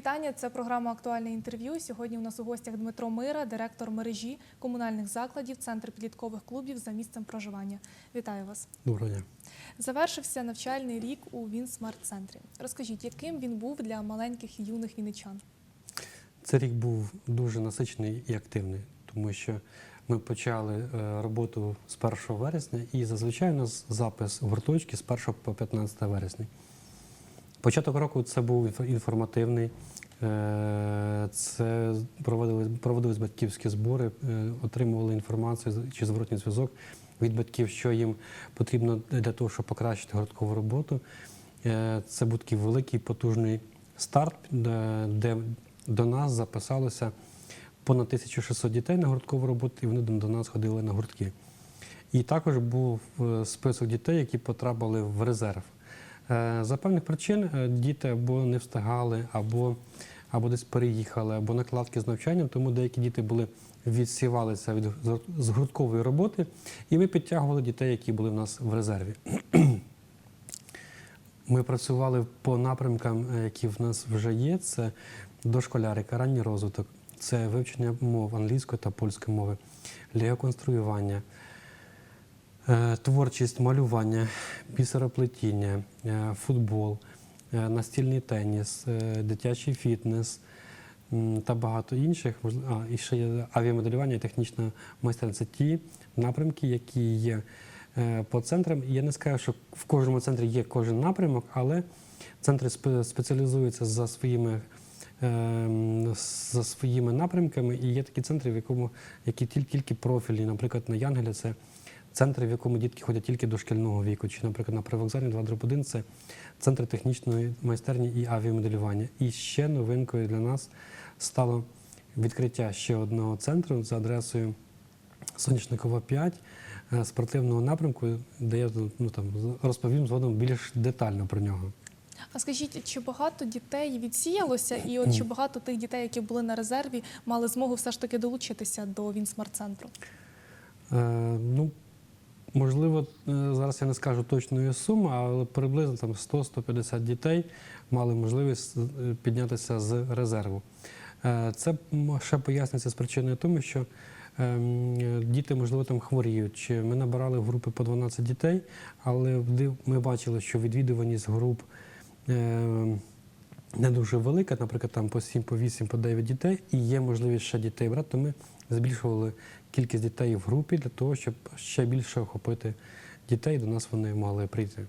вітання. Це програма Актуальне інтерв'ю. Сьогодні у нас у гостях Дмитро Мира, директор мережі комунальних закладів, центр підліткових клубів за місцем проживання. Вітаю вас. Доброго дня. Завершився навчальний рік у Вінсмарт-центрі. Розкажіть, яким він був для маленьких і юних вінничан? Цей рік був дуже насичений і активний, тому що ми почали е, роботу з 1 вересня, і зазвичай у нас запис гурточки з 1 по 15 вересня. Початок року це був інформативний. е, Це проводили, проводились батьківські збори, е, отримували інформацію чи зворотній зв'язок від батьків, що їм потрібно для того, щоб покращити гурткову роботу. Е, Це був такий великий потужний старт, де, до нас записалося понад 1600 дітей на гурткову роботу, і вони до нас ходили на гуртки. І також був список дітей, які потрапили в резерв. Е, За певних причин е, діти або не встигали, або, або десь переїхали, або накладки з навчанням, тому деякі діти були відсівалися від з- з роботи, і ми підтягували дітей, які були в нас в резерві. Ми працювали по напрямкам, е, які в нас вже є. Це дошколярика, ранній розвиток, це вивчення мов англійської та польської мови, лігоконструювання, творчість, малювання, бісероплетіння, е, футбол, е, настільний теніс, е, дитячий фітнес та багато інших. А, і ще є авіамоделювання і технічна майстерність. Це ті напрямки, які є е, по центрам. Я не скажу, що в кожному центрі є кожен напрямок, але центри спе- спеціалізуються за своїми. За своїми напрямками, і є такі центри, в якому які тільки, профільні. Наприклад, на Янгелі це центри, в якому дітки ходять тільки до шкільного віку. Чи, наприклад, на привокзалі 2 1 це центри технічної майстерні і авіамоделювання. І ще новинкою для нас стало відкриття ще одного центру за адресою Соняшникова 5 е, спортивного напрямку, де я ну, там, розповім згодом більш детально про нього. А скажіть, чи багато дітей відсіялося, і от чи багато тих дітей, які були на резерві, мали змогу все ж таки долучитися до Вінсмарт-центру? Е, ну, можливо, е, зараз я не скажу точної суми, але приблизно там 100-150 дітей мали можливість е, піднятися з резерву. Е, Це ще пояснюється з причиною тому, що ем, діти, можливо, там хворіють. Ми набирали в групи по 12 дітей, але ми бачили, що відвідуваність груп ем, не дуже велика, наприклад, там по 7, по 8, по 9 дітей, і є можливість ще дітей брати, то ми збільшували кількість дітей в групі для того, щоб ще більше охопити дітей, до нас вони могли прийти.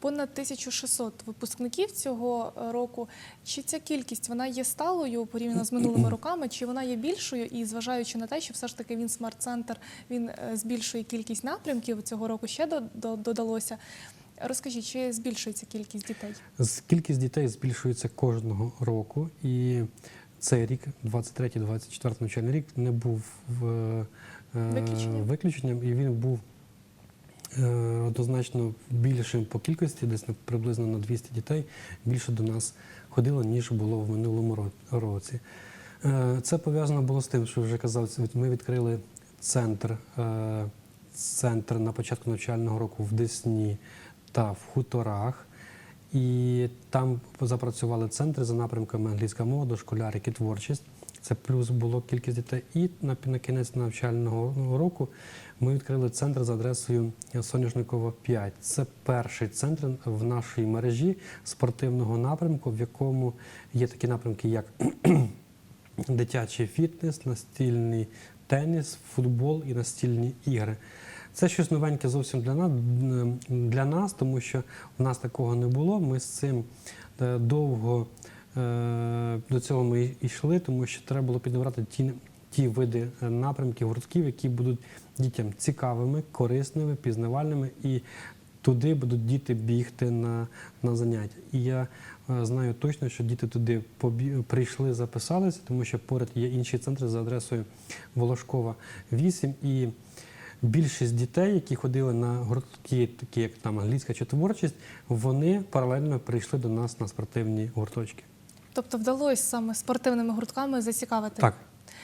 Понад 1600 випускників цього е, року. Чи ця кількість вона є сталою порівняно з минулими роками, чи вона є більшою? І зважаючи на те, що все ж таки він смарт-центр він е, збільшує кількість напрямків цього року ще до- до- додалося. Розкажіть, чи збільшується кількість дітей? Кількість дітей збільшується кожного року, і цей рік, 23-24 навчальний рік, не був в, е, Виключенням? виключенням, і він був е, однозначно більшим по кількості, десь приблизно на 200 дітей більше до нас ходило, ніж було в минулому році. Е, Це пов'язано було з тим, що вже казав, ми відкрили центр, е, центр на початку навчального року в Десні та в Хуторах. І там запрацювали центри за напрямками англійська мова, дошколярик і творчість. Це плюс було кількість дітей. І на, на кінець навчального року ми відкрили центр за адресою Соняшникова 5. Це перший центр в нашій мережі спортивного напрямку, в якому є такі напрямки, як дитячий фітнес, настільний теніс, футбол і настільні ігри. Це щось новеньке зовсім для нас, для нас, тому що в нас такого не було. Ми з цим е, довго е, до цього ми йшли, тому що треба було підібрати ті, ті види е, напрямків, гуртків, які будуть дітям цікавими, корисними, пізнавальними і туди будуть діти бігти на, на заняття. І я знаю точно, що діти туди прийшли, записалися, тому що поряд є інші центри за адресою Волошкова 8. І більшість дітей, які ходили на гуртки, такі як там англійська чи творчість, вони паралельно прийшли до нас на спортивні гурточки. Тобто вдалося саме спортивними гуртками зацікавити Так,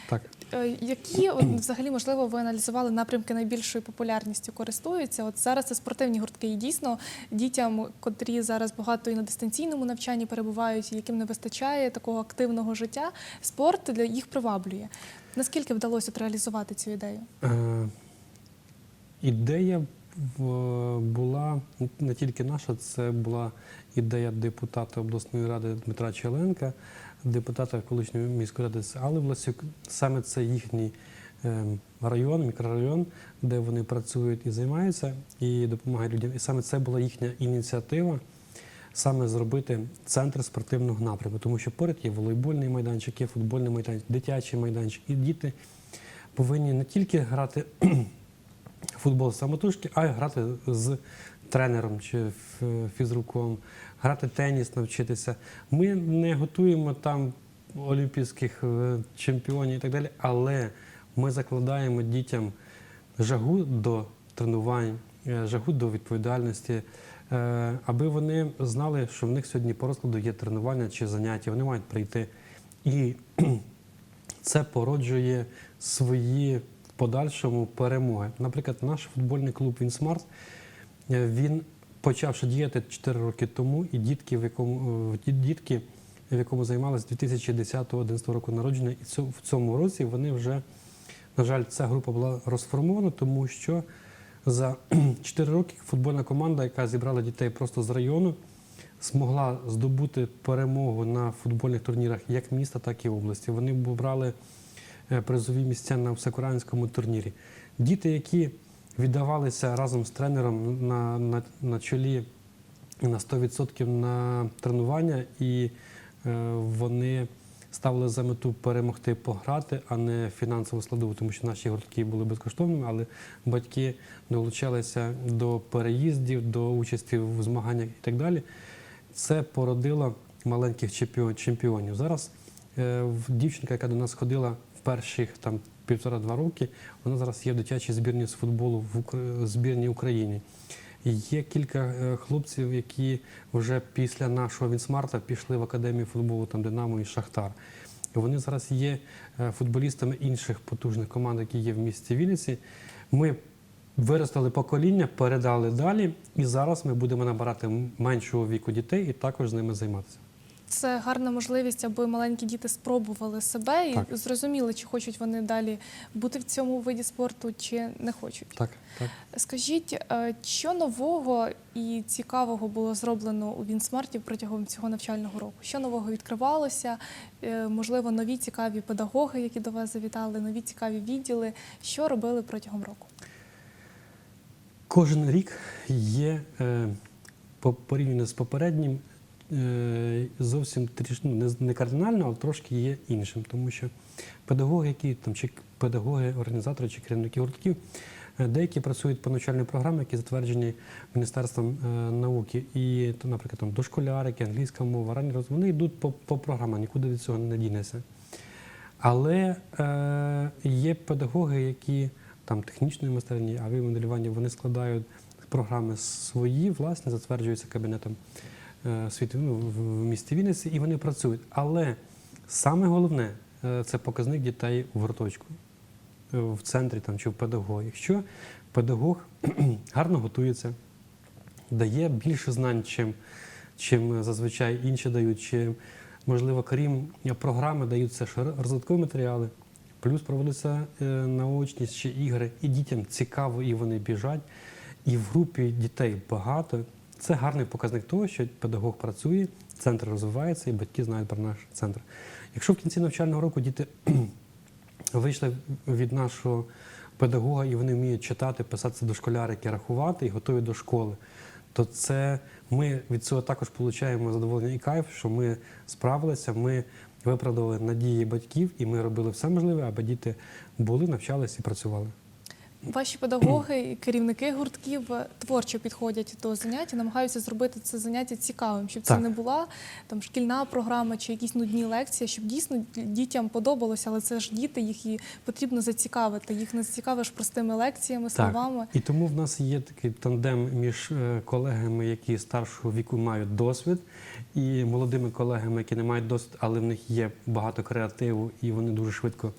так. Е, Які от, взагалі можливо ви аналізували напрямки найбільшою популярністю користуються? От зараз це спортивні гуртки, і дійсно дітям, котрі зараз багато і на дистанційному навчанні перебувають, і яким не вистачає такого активного життя, спорт для їх приваблює. Наскільки вдалося от реалізувати цю ідею? Е, Ідея була не тільки наша, це була ідея депутата обласної ради Дмитра Челенка, депутата колишньої міської ради Алли Власюк. Саме це їхній е, район, мікрорайон, де вони працюють і займаються, і допомагають людям. І саме це була їхня ініціатива. Саме зробити центр спортивного напрямку, тому що поряд є волейбольний майданчик, є футбольний майданчик, дитячий майданчик, і діти повинні не тільки грати футбол самотужки, а грати з тренером чи фізруком, грати теніс, навчитися. Ми не готуємо там олімпійських е, чемпіонів і так далі, але ми закладаємо дітям жагу до тренувань, е, жагу до відповідальності, е, аби вони знали, що в них сьогодні по розкладу є тренування чи заняття, вони мають прийти. І це породжує свої подальшому перемоги. Наприклад, наш футбольний клуб Вінсмарт, е, він почавши діяти 4 роки тому, і дітки, в якому е, дітки, в якому займалися 2010-2011 року народження, і в цьому році вони вже, на жаль, ця група була розформована, тому що за 4 роки футбольна команда, яка зібрала дітей просто з району, змогла здобути перемогу на футбольних турнірах як міста, так і області. Вони брали призові місця на всеукраїнському турнірі. Діти, які віддавалися разом з тренером на, на, на чолі на 100% на тренування, і е, вони ставили за мету перемогти пограти, а не фінансово складову, тому що наші гуртки були безкоштовними, але батьки долучалися до переїздів, до участі в змаганнях і так далі. Це породило маленьких чемпіонів. Зараз е, дівчинка, яка до нас ходила перших там півтора-два роки, вона зараз є в дитячій збірні з футболу в Укра- збірній Україні. Є кілька е, хлопців, які вже після нашого Вінсмарта пішли в академію футболу там Динамо і Шахтар. Вони зараз є е, футболістами інших потужних команд, які є в місті Вінниці. Ми виростили покоління, передали далі, і зараз ми будемо набирати меншого віку дітей і також з ними займатися. Це гарна можливість, аби маленькі діти спробували себе і Так. зрозуміли, чи хочуть вони далі бути в цьому виді спорту, чи не хочуть. Так, так. Скажіть, е, що нового і цікавого було зроблено у Вінсмарті протягом цього навчального року? Що нового відкривалося? Е, Можливо, нові цікаві педагоги, які до вас завітали, нові цікаві відділи. Що робили протягом року? Кожен рік є е, порівняно з попереднім зовсім тріш, ну, не, кардинально, але трошки є іншим. Тому що педагоги, які там чи педагоги, організатори чи керівники гуртків, е, деякі працюють по навчальній програмі, які затверджені Міністерством е, науки. І, то, наприклад, там дошколярики, англійська мова, ранні розвиток, вони йдуть по, по програмах, нікуди від цього не дінеться. Але е, є педагоги, які там технічної майстерні, авіамоделювання, вони складають програми свої, власні, затверджуються кабінетом е, ну, в, місті Вінниці, і вони працюють. Але саме головне е, це показник дітей в гурточку, е, в центрі там, чи в педагога. Якщо педагог гарно готується, дає більше знань, чим, чим зазвичай інші дають, чим, можливо, крім програми, даються розвиткові матеріали, плюс проводяться е, наочність чи ігри, і дітям цікаво, і вони біжать. І в групі дітей багато. Це гарний показник того, що педагог працює, центр розвивається, і батьки знають про наш центр. Якщо в кінці навчального року діти вийшли від нашого педагога і вони вміють читати, писати дошколярики, рахувати і готові до школи, то це ми від цього також отримуємо задоволення і кайф, що ми справилися, ми виправдали надії батьків, і ми робили все можливе, аби діти були, навчалися і працювали. Ваші педагоги і керівники гуртків е, творчо підходять до заняття, намагаються зробити це заняття цікавим, щоб це не була там шкільна програма чи якісь нудні лекції, щоб дійсно дітям подобалося, але це ж діти, їх і потрібно зацікавити. Їх не зацікавиш простими лекціями, словами. І тому в нас є такий тандем між е, колегами, які старшого віку мають досвід, і молодими колегами, які не мають досвід, але в них є багато креативу, і вони дуже швидко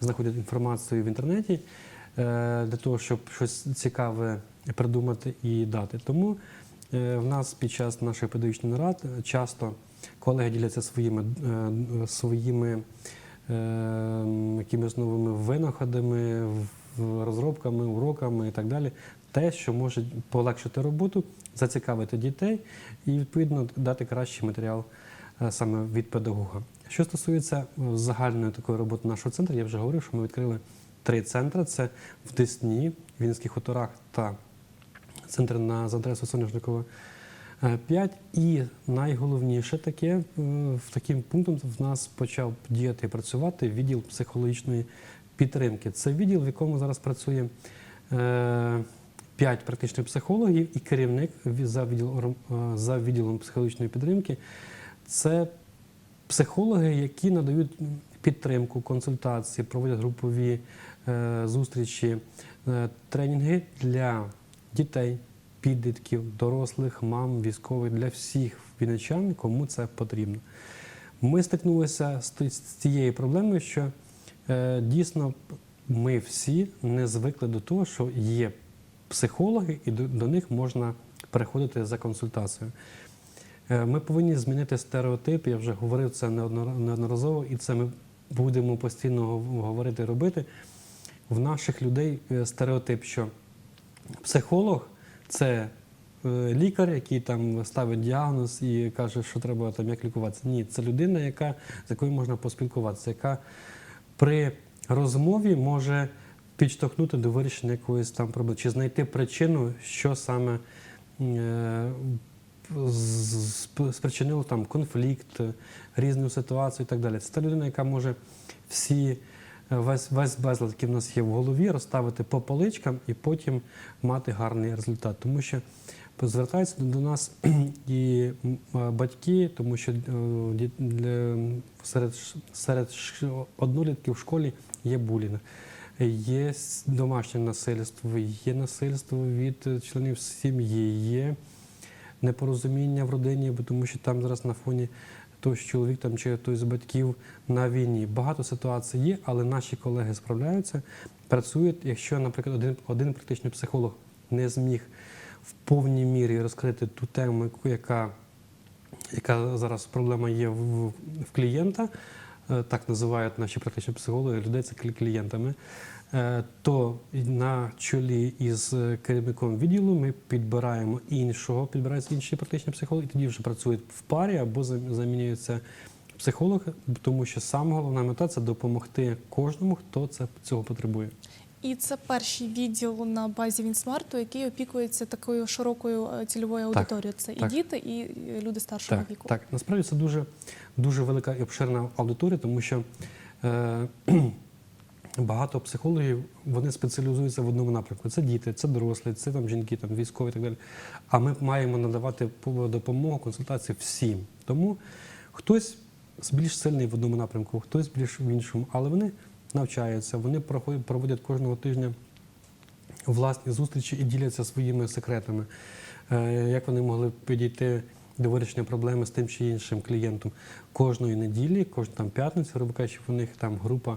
знаходять інформацію в інтернеті для того, щоб щось цікаве придумати і дати. Тому е, в нас під час наших педагогічних нарад е, часто колеги діляться своїми, е, своїми е, якимись новими винаходами, розробками, уроками і так далі. Те, що може полегшити роботу, зацікавити дітей і відповідно дати кращий матеріал е, саме від педагога. Що стосується е, загальної такої роботи нашого центру, я вже говорив, що ми відкрили три центри: це в Десні, в Вінницьких хуторах та центр на за адресою Соняшникова 5. І найголовніше таке, е, в таким пунктом в нас почав діяти і працювати відділ психологічної підтримки. Це відділ, в якому зараз працює е, 5 практичних психологів і керівник за, відділ, е, за відділом психологічної підтримки. Це психологи, які надають підтримку, консультації, проводять групові е, зустрічі, е, тренінги для дітей, підлітків, дорослих, мам, військових, для всіх вінничан, кому це потрібно. Ми стикнулися з цією проблемою, що е, дійсно ми всі не звикли до того, що є психологи, і до, них можна переходити за консультацією. Е, Ми повинні змінити стереотип. Я вже говорив це неодно- неодноразово, і це ми будемо постійно говорити робити. В наших людей е, стереотип, що психолог це е, лікар, який там ставить діагноз і каже, що треба там як лікуватися. Ні, це людина, яка, з якою можна поспілкуватися, яка при розмові може підштовхнути до вирішення якоїсь там проблеми, чи знайти причину, що саме е, спричинило там конфлікт, різну ситуацію і так далі. Це та людина, яка може всі весь, весь безлад, який в нас є в голові, розставити по поличкам і потім мати гарний результат. Тому що звертаються до нас і батьки, тому що е, серед, серед однолітків в школі є булінг. Є домашнє насильство, є насильство від членів сім'ї, є непорозуміння в родині, тому що там зараз на фоні що чоловік там чи хтось з батьків на війні. Багато ситуацій є, але наші колеги справляються, працюють. Якщо, наприклад, один, один практичний психолог не зміг в повній мірі розкрити ту тему, яка, яка зараз проблема є в, в клієнта, е, так називають наші практичні психологи, людей це клі- клієнтами, то на чолі із е, керівником відділу ми підбираємо іншого, підбираються інші практичні психологи, і тоді вже працюють в парі або зам- замінюється психолог, тому що саме головна мета це допомогти кожному, хто це цього потребує. І це перший відділ на базі Вінсмарту, який опікується такою широкою е, цільовою Так, аудиторією. Це так. і діти, і е, люди старшого Так, віку. так. Насправді це дуже, дуже велика і обширна аудиторія, тому що е, багато психологів вони спеціалізуються в одному напрямку. Це діти, це дорослі, це там жінки, там військові і так далі. А ми маємо надавати допомогу, консультації всім. Тому хтось більш сильний в одному напрямку, хтось більш в іншому, але вони навчаються, вони проводять кожного тижня власні зустрічі і діляться своїми секретами, Е, як вони могли підійти до вирішення проблеми з тим чи іншим клієнтом кожної неділі, кожну там п'ятницю, кажучи, в них там група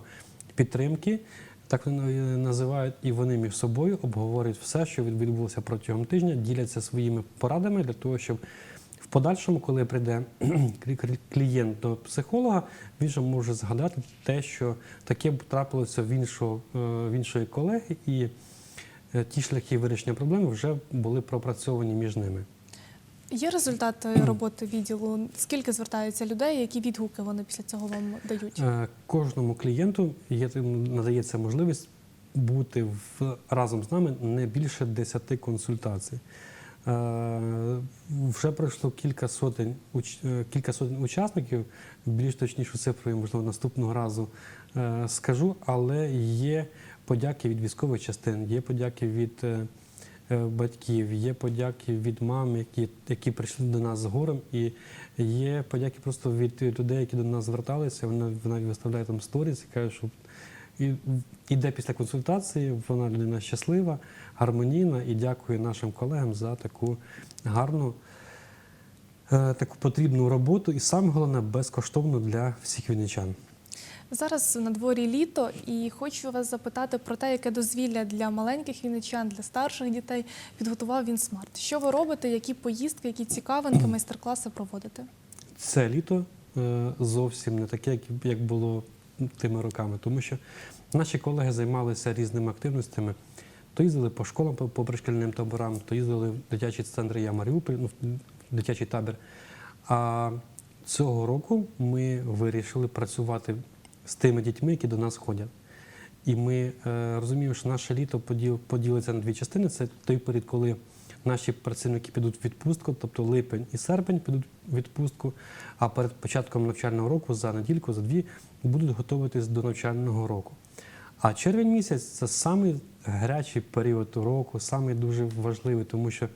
підтримки, так вони називають, і вони між собою обговорюють все, що відбулося протягом тижня, діляться своїми порадами для того, щоб в подальшому, коли прийде клі- клі- клієнт до психолога, він же може згадати те, що таке трапилося в іншого е, в іншої колеги, і е, ті шляхи вирішення проблеми вже були пропрацьовані між ними. Є результат е, роботи відділу? Скільки звертаються людей? Які відгуки вони після цього вам дають? Е, Кожному клієнту є, надається можливість бути в, разом з нами не більше 10 консультацій. Е, Вже пройшло кілька сотень, е, кілька сотень учасників, більш точнішу цифру, я, можливо, наступного разу скажу, але є подяки від військових частин, є подяки від батьків, є подяки від мам, які, які прийшли до нас з горем, і є подяки просто від людей, які до нас зверталися. Вона вона виставляє там сторіс і каже, що і іде після консультації, вона людина щаслива, гармонійна і дякує нашим колегам за таку гарну, е, таку потрібну роботу і саме головне безкоштовну для всіх вінничан. Зараз на дворі літо, і хочу вас запитати про те, яке дозвілля для маленьких вінничан, для старших дітей підготував він смарт. Що ви робите? Які поїздки, які цікавинки, майстер-класи проводите? Це літо е, зовсім не таке, як, було тими роками, тому що наші колеги займалися різними активностями. То їздили по школам, по, пришкільним таборам, то їздили в дитячий центр Я Маріуполь, ну, дитячий табір. А цього року ми вирішили працювати з тими дітьми, які до нас ходять. І ми е, розуміємо, що наше літо поділ, поділиться на дві частини. Це той період, коли наші працівники підуть в відпустку, тобто липень і серпень підуть в відпустку, а перед початком навчального року за недільку, за дві будуть готуватись до навчального року. А червень місяць це самий гарячий період року, самий дуже важливий, тому що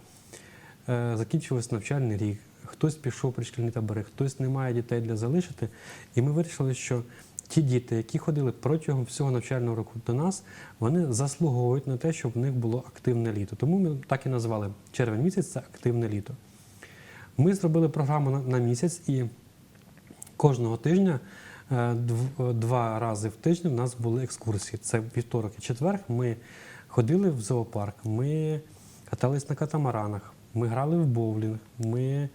е, закінчився навчальний рік. Хтось пішов при шкільні табори, хтось не має дітей для залишити. І ми вирішили, що ті діти, які ходили протягом всього навчального року до нас, вони заслуговують на те, щоб в них було активне літо. Тому ми так і назвали червень місяць це активне літо. Ми зробили програму на, на місяць і кожного тижня. е, дв- Два рази в тиждень в нас були екскурсії. Це вівторок і четвер. Ми ходили в зоопарк, ми катались на катамаранах, ми грали в боулінг, ми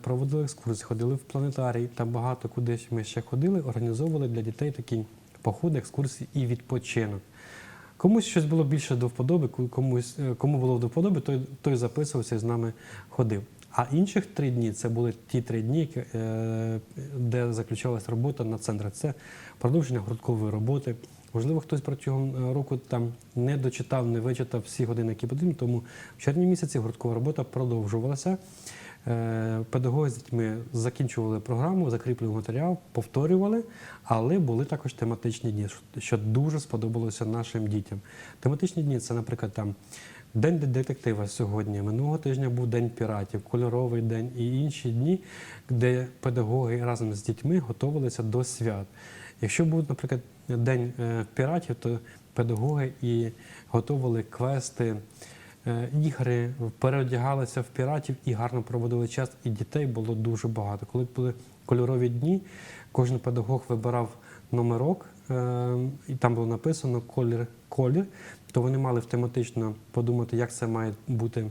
проводили екскурсії, ходили в планетарій та багато куди ми ще ходили, організовували для дітей такі походи, екскурсії і відпочинок. Комусь щось було більше до вподоби, комусь, е, кому було до вподоби, той, той записувався і з нами ходив. А інших три дні це були ті три дні, е, де заключалася робота на центрах. Це продовження гурткової роботи. Можливо, хтось протягом е, року там не дочитав, не вичитав всі години, які потрібні. Тому в червні місяці гурткова робота продовжувалася. Е, Педагоги з дітьми закінчували програму, закріплювали матеріал, повторювали, але були також тематичні дні, що- дуже сподобалося нашим дітям. Тематичні дні це, наприклад, там День детектива сьогодні. Минулого тижня був День піратів, кольоровий день і інші дні, де педагоги разом з дітьми готувалися до свят. Якщо був, наприклад, День е, піратів, то педагоги і готували квести, ігри, переодягалися в піратів і гарно проводили час. І дітей було дуже багато. Коли були кольорові дні, кожен педагог вибирав номерок, е, і там було написано колір, колір, то вони мали тематично подумати, як це має бути.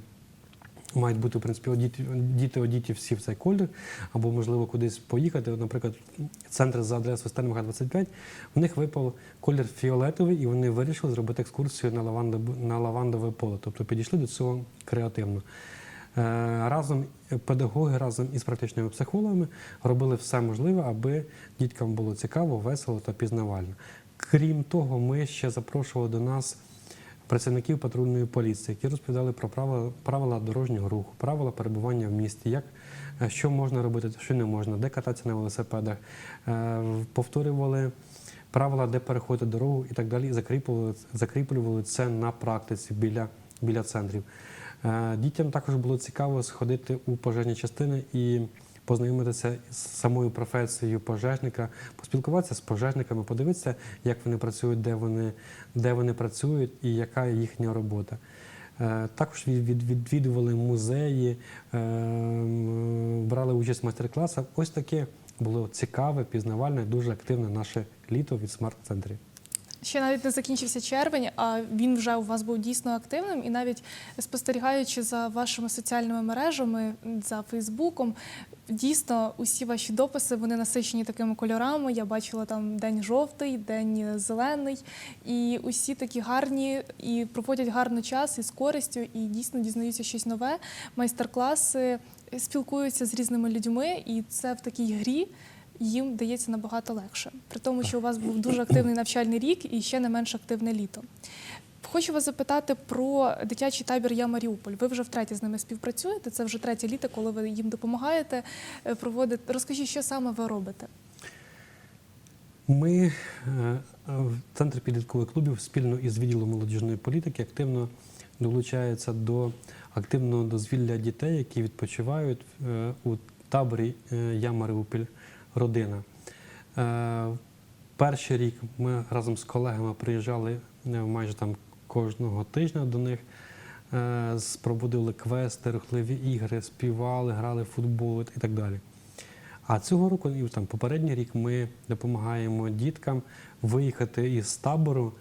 Мають бути, в принципі, одіти, діти одіті всі в цей колір, або, можливо, кудись поїхати. Наприклад, центр за адресою Стельмаха 25, в них випав колір фіолетовий, і вони вирішили зробити екскурсію на, лавандове, на лавандове поле. Тобто підійшли до цього креативно. Е, Разом педагоги разом із практичними психологами робили все можливе, аби діткам було цікаво, весело та пізнавально. Крім того, ми ще запрошували до нас працівників патрульної поліції, які розповідали про правила, правила дорожнього руху, правила перебування в місті, як, е, що можна робити, що не можна, де кататися на велосипедах, Е, повторювали правила, де переходити дорогу і так далі, і закріплювали, закріплювали це на практиці біля, біля центрів. Е, Дітям також було цікаво сходити у пожежні частини і познайомитися з самою професією пожежника, поспілкуватися з пожежниками, подивитися, як вони працюють, де вони, де вони працюють і яка їхня робота. Е, Також від- від- відвідували музеї, е, брали участь в майстер-класах. Ось таке було цікаве, пізнавальне, дуже активне наше літо від смарт-центрів. Ще навіть не закінчився червень, а він вже у вас був дійсно активним. І навіть спостерігаючи за вашими соціальними мережами, за Фейсбуком, дійсно усі ваші дописи вони насичені такими кольорами. Я бачила там день жовтий, день зелений, і усі такі гарні і проводять гарний час із користю, і дійсно дізнаються щось нове. Майстер-класи спілкуються з різними людьми, і це в такій грі їм дається набагато легше. При тому, що у вас був дуже активний навчальний рік і ще не менш активне літо. Хочу вас запитати про дитячий табір Я Маріуполь. Ви вже втретє з ними співпрацюєте. Це вже третє літо, коли ви їм допомагаєте е, проводити. Розкажіть, що саме ви робите? Ми е, в центрі підліткових клубів спільно із відділом молодіжної політики активно долучається до активного дозвілля дітей, які відпочивають е, у таборі Я Маріуполь родина. Е, Перший рік ми разом з колегами приїжджали е, майже там кожного тижня до них. е, Проводили квести, рухливі ігри, співали, грали в футбол і так далі. А цього року, і там попередній рік, ми допомагаємо діткам виїхати із табору.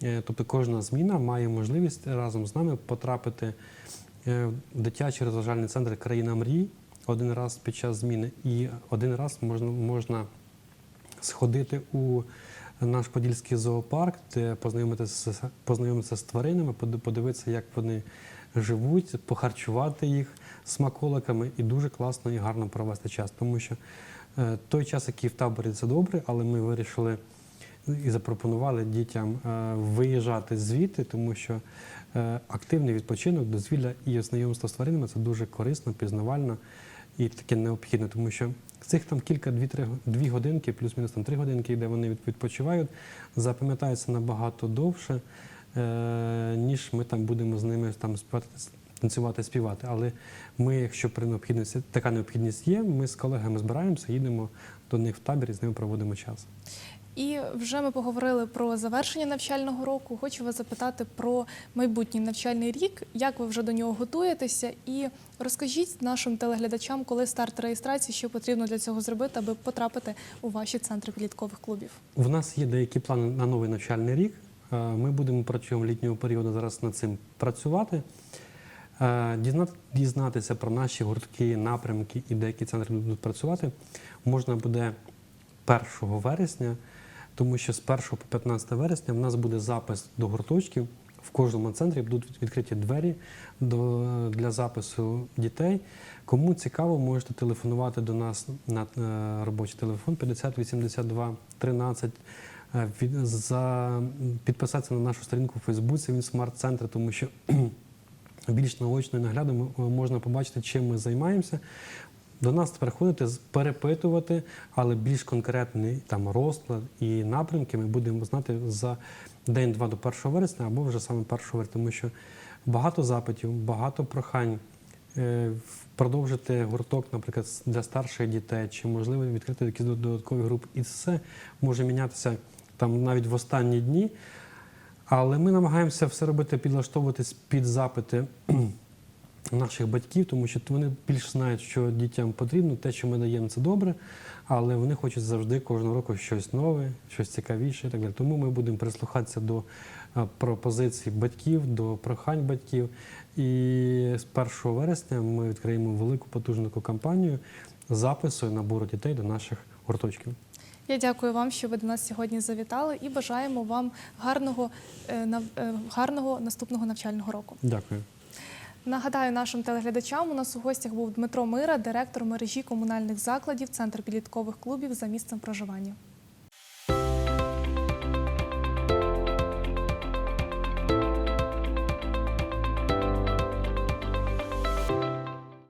Тобто кожна зміна має можливість разом з нами потрапити в дитячий розважальний центр Країна мрій один раз під час зміни, і один раз можна, можна сходити у наш подільський зоопарк, де познайомитися, познайомитися з тваринами, подивитися, як вони живуть, похарчувати їх смаколиками. І дуже класно і гарно провести час. Тому що е, той час, який в таборі, це добре, але ми вирішили і запропонували дітям е, виїжджати звідти, тому що е, активний відпочинок, дозвілля і знайомство з тваринами це дуже корисно, пізнавально і таке необхідне, тому що цих там кілька дві-три дві годинки, плюс-мінус там три годинки, де вони відпочивають, запам'ятаються набагато довше, е, ніж ми там будемо з ними там спати танцювати, співати. Але ми, якщо при необхідності така необхідність є, ми з колегами збираємося, їдемо до них в табір і з ними проводимо час. І вже ми поговорили про завершення навчального року. Хочу вас запитати про майбутній навчальний рік, як ви вже до нього готуєтеся, і розкажіть нашим телеглядачам, коли старт реєстрації, що потрібно для цього зробити, аби потрапити у ваші центри підліткових клубів. У нас є деякі плани на новий навчальний рік. Е, Ми будемо протягом літнього періоду зараз над цим працювати. Е, Дізнатися про наші гуртки, напрямки і деякі центри будуть працювати можна буде 1 вересня, тому що з 1 по 15 вересня в нас буде запис до гурточків. В кожному центрі будуть відкриті двері для запису дітей. Кому цікаво, можете телефонувати до нас на е, робочий телефон 50 82 13. е, за, підписатися на нашу сторінку у Фейсбуці, він смарт-центр, тому що більш наочно і наглядно можна побачити, чим ми займаємося. До нас приходити, перепитувати, але більш конкретний там розклад і напрямки ми будемо знати за день-два до 1 вересня або вже саме 1 вересня, тому що багато запитів, багато прохань е, продовжити гурток, наприклад, для старших дітей, чи можливо відкрити якісь дод- додаткові групи. І це може мінятися там навіть в останні дні. Але ми намагаємося все робити, підлаштовуватись під запити наших батьків, тому що вони більш знають, що дітям потрібно. Те, що ми даємо, це добре, але вони хочуть завжди кожного року щось нове, щось цікавіше і так далі. Тому ми будемо прислухатися до е, пропозицій батьків, до прохань батьків. І з 1 вересня ми відкриємо велику потужну кампанію запису і набору дітей до наших гурточків. Я дякую вам, що ви до нас сьогодні завітали, і бажаємо вам гарного, е, е, гарного наступного навчального року. Дякую. Нагадаю нашим телеглядачам, у нас у гостях був Дмитро Мира, директор мережі комунальних закладів Центр підліткових клубів за місцем проживання.